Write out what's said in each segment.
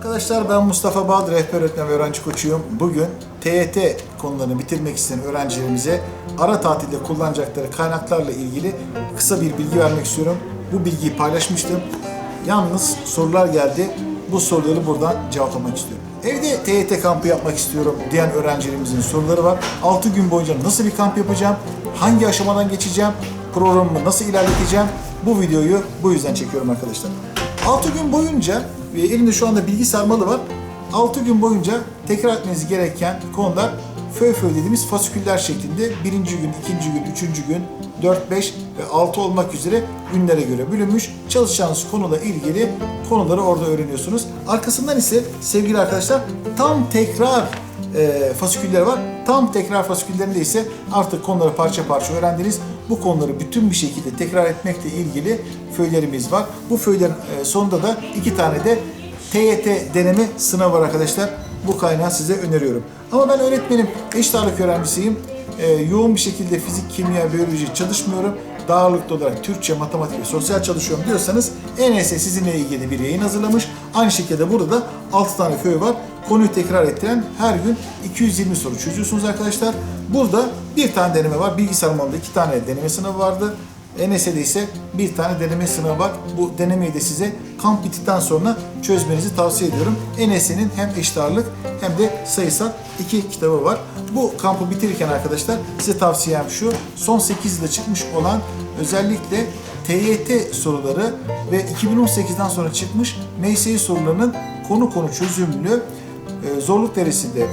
Arkadaşlar ben Mustafa Bal, rehber öğretmen ve öğrenci koçuyum. Bugün TYT konularını bitirmek isteyen öğrencilerimize ara tatilde kullanacakları kaynaklarla ilgili kısa bir bilgi vermek istiyorum. Bu bilgiyi paylaşmıştım. Yalnız sorular geldi. Bu soruları buradan cevaplamak istiyorum. Evde TYT kampı yapmak istiyorum diyen öğrencilerimizin soruları var. 6 gün boyunca nasıl bir kamp yapacağım? Hangi aşamadan geçeceğim? Programımı nasıl ilerleteceğim? Bu videoyu bu yüzden çekiyorum arkadaşlar. 6 gün boyunca ve elimde şu anda bilgi sarmalı var. 6 gün boyunca tekrar etmeniz gereken konular föy föy dediğimiz fasiküller şeklinde birinci gün, ikinci gün, üçüncü gün, 4, 5 ve 6 olmak üzere günlere göre bölünmüş. Çalışacağınız konuyla ilgili konuları orada öğreniyorsunuz. Arkasından ise sevgili arkadaşlar tam tekrar e, fasiküller var. Tam tekrar fasiküllerinde ise artık konuları parça parça öğrendiniz. Bu konuları bütün bir şekilde tekrar etmekle ilgili föylerimiz var. Bu föylerin e, sonunda da iki tane de TYT deneme sınavı var arkadaşlar. Bu kaynağı size öneriyorum. Ama ben öğretmenim, eşit ağırlık öğrencisiyim. E, yoğun bir şekilde fizik, kimya, biyoloji çalışmıyorum. Daha ağırlıklı olarak Türkçe, matematik ve sosyal çalışıyorum diyorsanız ENS sizinle ilgili bir yayın hazırlamış. Aynı şekilde burada da 6 tane köy var. Konuyu tekrar ettiren her gün 220 soru çözüyorsunuz arkadaşlar. Burada bir tane deneme var. Bilgisayar alanında iki tane deneme sınavı vardı. ENS'de ise bir tane deneme sınavı var. Bu denemeyi de size kamp bittikten sonra çözmenizi tavsiye ediyorum. ENS'nin hem eşit ağırlık hem de sayısal iki kitabı var. Bu kampı bitirirken arkadaşlar size tavsiyem şu. Son 8 yılda çıkmış olan özellikle TYT soruları ve 2018'den sonra çıkmış MSI sorularının konu konu çözümlü e, zorluk derecesinde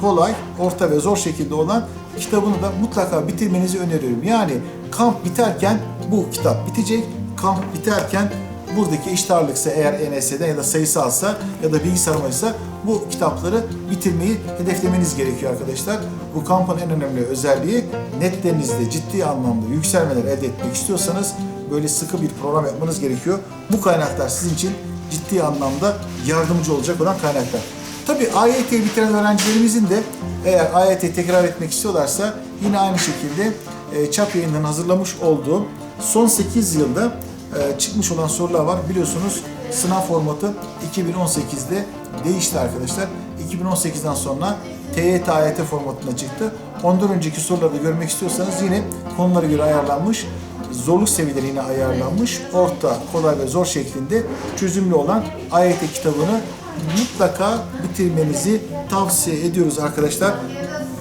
kolay, orta ve zor şekilde olan kitabını da mutlaka bitirmenizi öneriyorum. Yani kamp biterken bu kitap bitecek. Kamp biterken buradaki eşit ağırlıksa eğer ENS'den ya da sayısalsa ya da bilgisayarmaysa bu kitapları bitirmeyi hedeflemeniz gerekiyor arkadaşlar. Bu kampın en önemli özelliği netlerinizde ciddi anlamda yükselmeler elde etmek istiyorsanız böyle sıkı bir program yapmanız gerekiyor. Bu kaynaklar sizin için ciddi anlamda yardımcı olacak olan kaynaklar. Tabii AYT'yi bitiren öğrencilerimizin de eğer AYT tekrar etmek istiyorlarsa yine aynı şekilde e, çap yayınlarının hazırlamış olduğu son 8 yılda e, çıkmış olan sorular var. Biliyorsunuz sınav formatı 2018'de değişti arkadaşlar. 2018'den sonra TYT AYT formatına çıktı. Ondan önceki soruları da görmek istiyorsanız yine konulara göre ayarlanmış zorluk seviyeleri yine ayarlanmış. Orta, kolay ve zor şeklinde çözümlü olan AYT kitabını mutlaka bitirmenizi tavsiye ediyoruz arkadaşlar.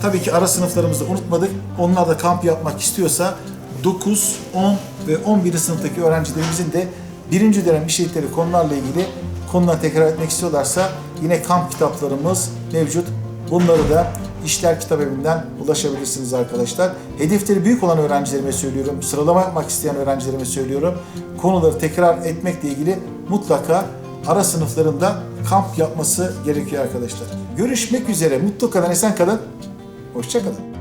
Tabii ki ara sınıflarımızı unutmadık. Onlar da kamp yapmak istiyorsa 9, 10 ve 11. sınıftaki öğrencilerimizin de birinci dönem işledikleri konularla ilgili konuları tekrar etmek istiyorlarsa yine kamp kitaplarımız mevcut. Bunları da İşler Kitap Evi'nden ulaşabilirsiniz arkadaşlar. Hedefleri büyük olan öğrencilerime söylüyorum. Sıralama yapmak isteyen öğrencilerime söylüyorum. Konuları tekrar etmekle ilgili mutlaka ara sınıflarında kamp yapması gerekiyor arkadaşlar. Görüşmek üzere. Mutlu kalın, esen kalın. Hoşçakalın.